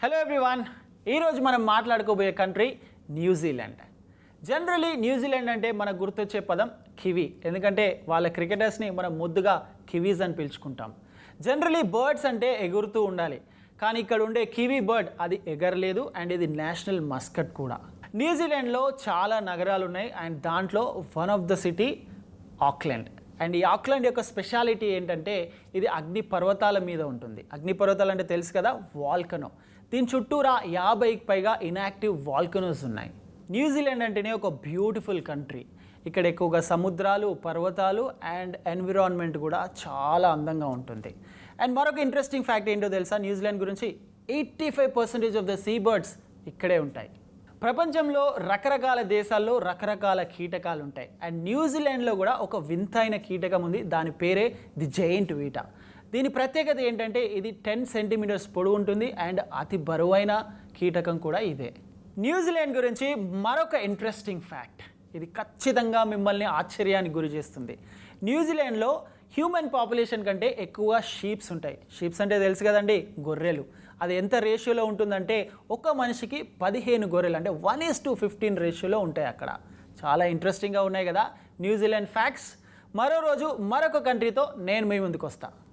Hello everyone ఈరోజు మనం మాట్లాడుకోబోయే country New Zealand generally New Zealand అంటే మనకు గుర్తొచ్చే పదం కివీ. ఎందుకంటే వాళ్ళ క్రికెటర్స్ని మనం ముద్దుగా కివీస్ అని పిలుచుకుంటాం. జనరలీ బర్డ్స్ అంటే ఎగురుతూ ఉండాలి. కానీ ఇక్కడ ఉండే కివీ బర్డ్ అది ఎగరలేదు అండ్ ఇది నేషనల్ మస్కట్ కూడా. న్యూజిలాండ్లో చాలా నగరాలు ఉన్నాయి అండ్ దాంట్లో one of the city Auckland and ఈ ఆక్లాండ్ యొక్క స్పెషాలిటీ ఏంటంటే ఇది అగ్ని పర్వతాల మీద ఉంటుంది. అగ్ని పర్వతాలు అంటే తెలుసు కదా? వాల్కనో. దీని చుట్టూరా యాభైకి పైగా ఇనాక్టివ్ వాల్కనోస్ ఉన్నాయి. న్యూజిలాండ్ అంటేనే ఒక బ్యూటిఫుల్ కంట్రీ ఇక్కడ ఎక్కువగా సముద్రాలు పర్వతాలు అండ్ ఎన్విరాన్మెంట్ కూడా చాలా అందంగా ఉంటుంది. అండ్ మరొక ఇంట్రెస్టింగ్ ఫ్యాక్ట్ ఏంటో తెలుసా? New Zealand Zealand? Eighty five percentage of the sea birds ఇక్కడే ఉంటాయి. ప్రపంచంలో రకరకాల దేశాల్లో రకరకాల కీటకాలు ఉంటాయి అండ్ న్యూజిలాండ్లో కూడా ఒక వింతైన కీటకం ఉంది. దాని పేరే ది జైంట్ వీటా. దీని ప్రత్యేకత ఏంటంటే ఇది టెన్ సెంటీమీటర్స్ పొడవు ఉంటుంది అండ్ అతి బరువైన కీటకం కూడా ఇదే. న్యూజిలాండ్ గురించి మరొక ఇంట్రెస్టింగ్ ఫ్యాక్ట్. ఇది ఖచ్చితంగా మిమ్మల్ని ఆశ్చర్యానికి గురి చేస్తుంది. న్యూజిలాండ్లో హ్యూమన్ పాపులేషన్ కంటే ఎక్కువ షీప్స్ ఉంటాయి. షీప్స్ అంటే తెలుసు కదండి గొర్రెలు. అది ఎంత రేషియోలో ఉంటుందంటే ఒక మనిషికి పదిహేను గొర్రెలు అంటే వన్ ఈస్ టు ఫిఫ్టీన్ రేషియోలో ఉంటాయి అక్కడ. చాలా ఇంట్రెస్టింగ్గా ఉన్నాయి కదా. న్యూజిలాండ్ ఫ్యాక్ట్స్ మరో రోజు మరొక కంట్రీతో నేను మీ ముందుకు వస్తాను